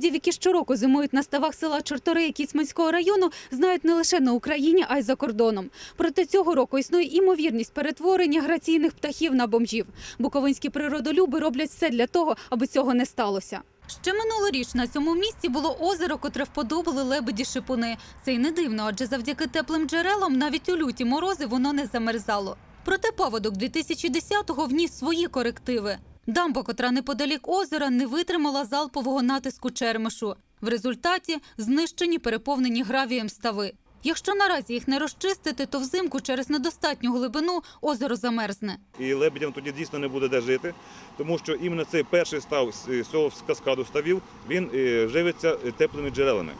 лебедів, які щороку зимують на ставах села Чортори Кіцманського району, знають не лише на Україні, а й за кордоном. Проте цього року існує імовірність перетворення граційних птахів на бомжів. Буковинські природолюби роблять все для того, аби цього не сталося. Ще минулоріч на цьому місці було озеро, котре вподобали лебеді шипуни. Це й не дивно, адже завдяки теплим джерелам навіть у люті морози воно не замерзало. Проте паводок 2010-го вніс свої корективи. Дамба, котра неподалік озера, не витримала залпового натиску чермишу. В результаті знищені переповнені гравієм стави. Якщо наразі їх не розчистити, то взимку через недостатню глибину озеро замерзне. І лебедям тоді дійсно не буде де жити, тому що іменно цей перший став з цього каскаду ставів, він е, живиться е, теплими джерелами.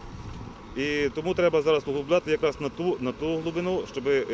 І тому треба зараз углубляти якраз на ту, на ту глибину, щоб е,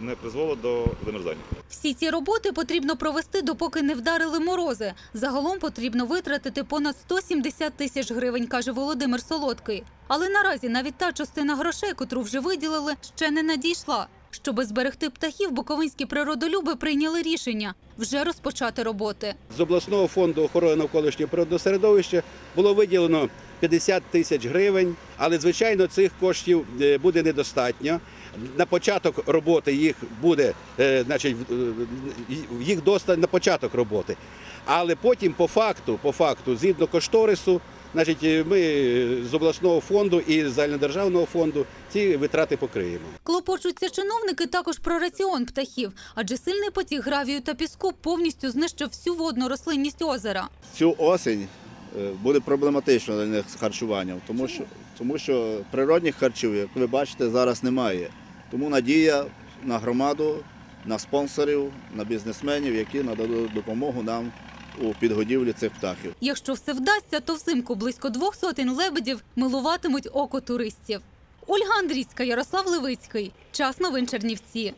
не призвело до замерзання. Всі ці роботи потрібно провести, допоки не вдарили морози. Загалом потрібно витратити понад 170 тисяч гривень, каже Володимир Солодкий. Але наразі навіть та частина грошей, котру вже виділили, ще не надійшла. Щоби зберегти птахів, буковинські природолюби прийняли рішення вже розпочати роботи. З обласного фонду охорони навколишнього природного середовища було виділено 50 тисяч гривень, але звичайно цих коштів е, буде недостатньо. На початок роботи їх буде, е, значить, в- е, їх достатньо на початок роботи. Але потім, по факту, по факту, згідно кошторису, значить, ми з обласного фонду і з загальнодержавного фонду ці витрати покриємо. Клопочуться чиновники також про раціон птахів, адже сильний потік гравію та піску повністю знищив всю водну рослинність озера. цю осінь буде проблематично для них з харчуванням, тому що, тому що природних харчів, як ви бачите, зараз немає. Тому надія на громаду, на спонсорів, на бізнесменів, які нададуть допомогу нам у підгодівлі цих птахів. Якщо все вдасться, то взимку близько двох сотень лебедів милуватимуть око туристів. Ольга Андрійська, Ярослав Левицький. Час новин Чернівці.